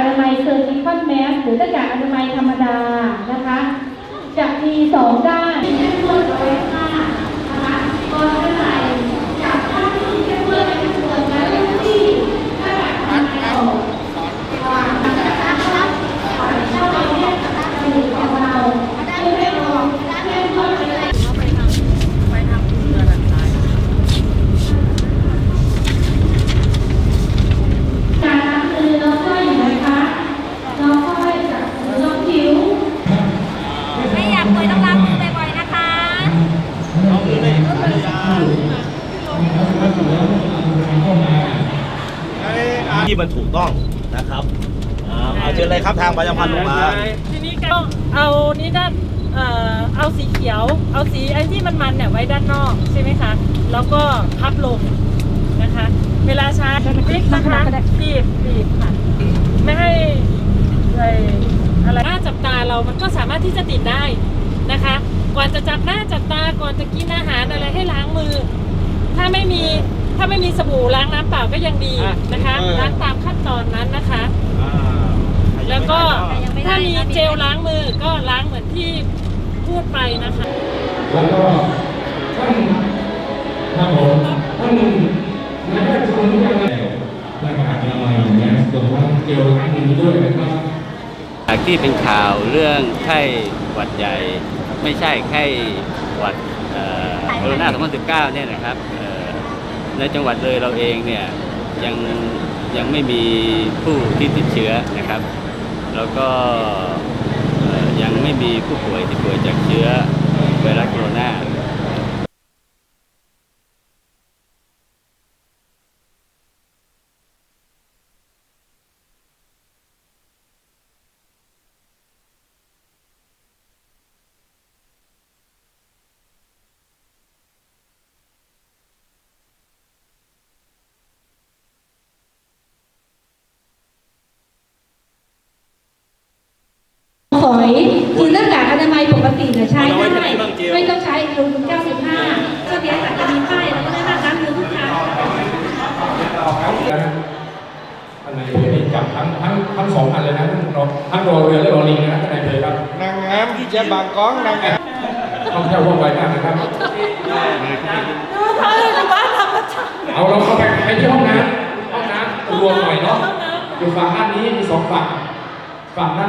อนามัยเซอร์จิคอนแมสหรือหน้ากากอนามัยธรรมดานะคะ จะมีสองด้าน ที่มันถูกต้องนะครับอ่าเอาเชิญเลยครับทางประชาพันธ์ลงมา ทีนี้ก็เอานี้ด้านเอ่อเอาสีเขียว เอาสีไอ้ที่มันมันเนี่ยไว้ด้านนอกใช่ไหมคะ แล้วก็พับลงนะคะ เวลาชาร์จพลิกนะคะบีบบีบค่ะ ไม่ให้ไอ้อะไรหน้าจับตาเรามันก็สามารถที่จะติดได้นะคะ ก่อนจะจับหน้าจับตาก่อนจะกินอาหารอะไรให้ล้างมือ ถ้าไม่มีถ้า ไม่มีสบู่ล้างน้ำเปล่าก็ยังดีนะคะล้างตามขั้นตอนนั้นนะคะแล้วก็ ถ้ามีเจลล้างมือก็ล้างเหมือนที่พูดไปนะคะ แล้วก็ท่านครับผมท่านนายกชมยังไงหน้ากากอนามัยอย่างเงี้ยรวมทั้งเจลล้างมือด้วยนะครับ จากที่เป็นข่าวเรื่องไข้หวัดใหญ่ ไม่ใช่ไข้หวัดเอ่อโคโรนา2019 เนี่ยนะครับเอ่อ ในจังหวัดเลยเราเองเนี่ยยังยังไม่มีผู้ที่ติดเชื้อนะครับ แล้วก็ยังไม่มีผู้ป่วยที่ป่วยจากเชื้อไวรัสโคโรนา ฝ อยคือหน้ากากอนามัยปกติเนี่ยใช้เอาไว้ได้ที่ไหนบ้างเจลไม่ต้องใช้ลงถึง95ก็เดี๋ยวอาจจะมีป้ายแล้วก็ได้ล้างมือทุกครั้งท่านนายอำเภอนี่จับทั้งทั้งทั้งสองอันเลยนะทั้งรอทั้งรอเรือและรอลิงนะท่านนายอำเภอครับนางงามที่จะบางก้องนางงามท่องเที่ยวว่องไวมากนะครับเอาเราเข้าไปไปที่ห้องน้ำห้องน้ำรวมหน่อยเนาะอยู่ฝั่งด้านนี้มีสองฝั่งฝั่งด้าน